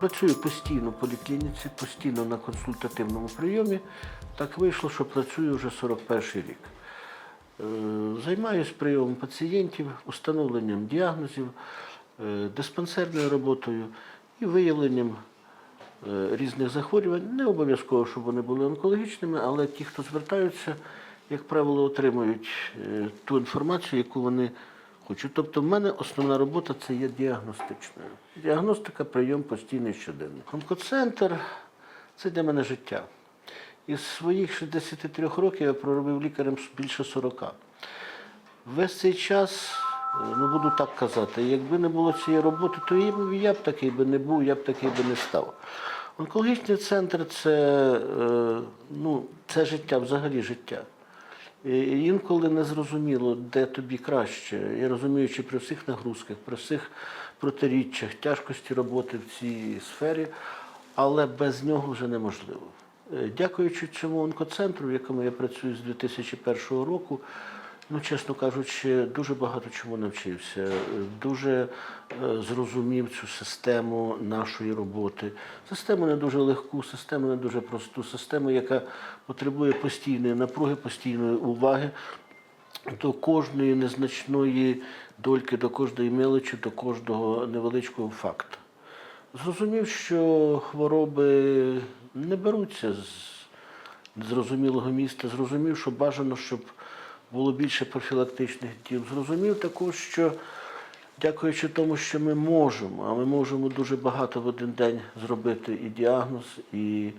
Працюю постійно в поліклініці, постійно на консультативному прийомі. Так вийшло, що працюю вже 41 рік. Е, Займаюся прийомом пацієнтів, установленням діагнозів, е, диспансерною роботою і виявленням е, різних захворювань. Не обов'язково, щоб вони були онкологічними, але ті, хто звертаються, як правило, отримують ту інформацію, яку вони хочуть. Тобто, в мене основна робота це є діагностичною. Діагностика, прийом постійний щоденний. Онкоцентр це для мене життя. Із своїх 63 років я проробив лікарем більше 40. Весь цей час, е, ну буду так казати, якби не було цієї роботи, то я б такий би не був, я б такий би не став. Онкологічний центр це, е, ну, це життя, взагалі життя. Інколи не зрозуміло, де тобі краще. Я розуміючи при всіх нагрузках, при всіх протиріччях, тяжкості роботи в цій сфері, але без нього вже неможливо. Е, Дякуючи цьому онкоцентру, в якому я працюю з 2001 року, ну, чесно кажучи, дуже багато чому навчився, дуже е, зрозумів цю систему нашої роботи. Систему не дуже легку, систему не дуже просту, систему, яка потребує постійної напруги, постійної уваги до кожної незначної дольки, до кожної мелочі, до кожного невеличкого факту. Зрозумів, що хвороби не беруться з зрозумілого міста. Зрозумів, що бажано, щоб було більше профілактичних діл. Зрозумів також, що дякуючи тому, що ми можемо, а ми можемо дуже багато в один день зробити і діагноз, і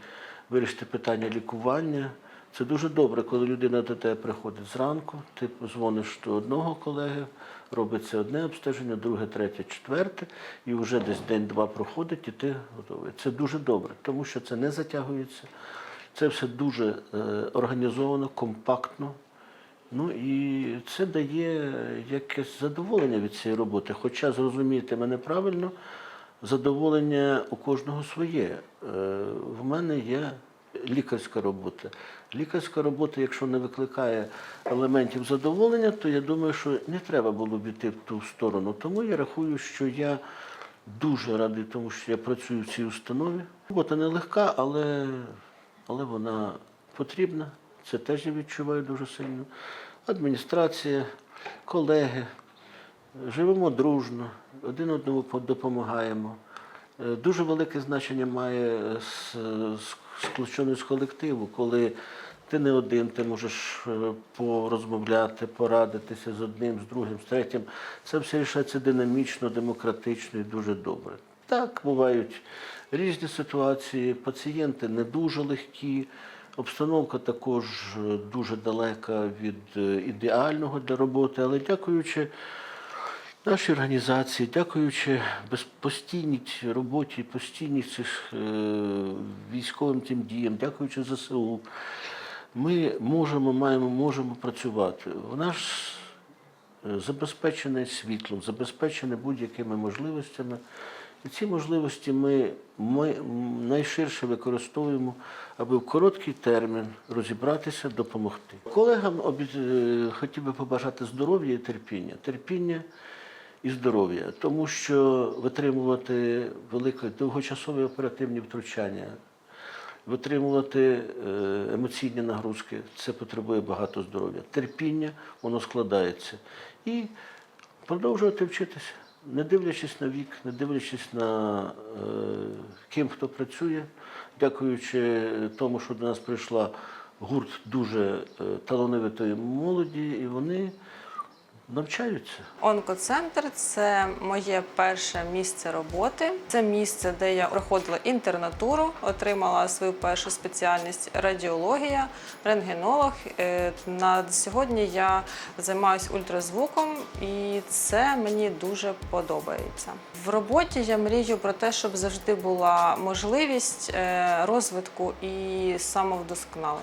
вирішити питання лікування. Це дуже добре, коли людина до тебе приходить зранку, ти дзвониш до одного колеги, робиться одне обстеження, друге, третє, четверте, і вже десь день-два проходить, і ти готовий. Це дуже добре, тому що це не затягується. Це все дуже е, організовано, компактно. Ну і це дає якесь задоволення від цієї роботи. Хоча зрозумійте мене правильно, задоволення у кожного своє. Е, В мене є лікарська робота. Лікарська робота, якщо не викликає елементів задоволення, то я думаю, що не треба було б іти в ту сторону. Тому я рахую, що я дуже радий тому, що я працюю в цій установі. Робота нелегка, але, але вона потрібна. Це теж я відчуваю дуже сильно. Адміністрація, колеги, живемо дружно, один одному допомагаємо. Е, Дуже велике значення має е, сключеність колективу, коли ти не один, ти можеш е, порозмовляти, порадитися з одним, з другим, з третім. Це все рішається динамічно, демократично і дуже добре. Так, бувають різні ситуації, пацієнти не дуже легкі, обстановка також е, дуже далека від е, ідеального для роботи, але дякуючи нашій організації, дякуючи постійній роботі, постійній цих е, військовим тим діям, дякуючи ЗСУ, ми можемо, маємо, можемо працювати. Вона е, забезпечене світлом, забезпечене будь-якими можливостями. І ці можливості ми, ми найширше використовуємо, аби в короткий термін розібратися, допомогти. Колегам е, хотів би побажати здоров'я і терпіння. Терпіння і здоров'я, тому що витримувати велике довгочасові оперативні втручання, витримувати е, емоційні нагрузки, це потребує багато здоров'я. Терпіння, воно складається. І продовжувати вчитися, не дивлячись на вік, не дивлячись на е, ким хто працює, дякуючи тому, що до нас прийшла гурт дуже е, талановитої молоді, і вони навчаються. Онкоцентр це моє перше місце роботи. Це місце, де я проходила інтернатуру, отримала свою першу спеціальність радіологія, рентгенолог. Е, На сьогодні я займаюся ультразвуком, і це мені дуже подобається. В роботі я мрію про те, щоб завжди була можливість е, розвитку і самовдосконалення.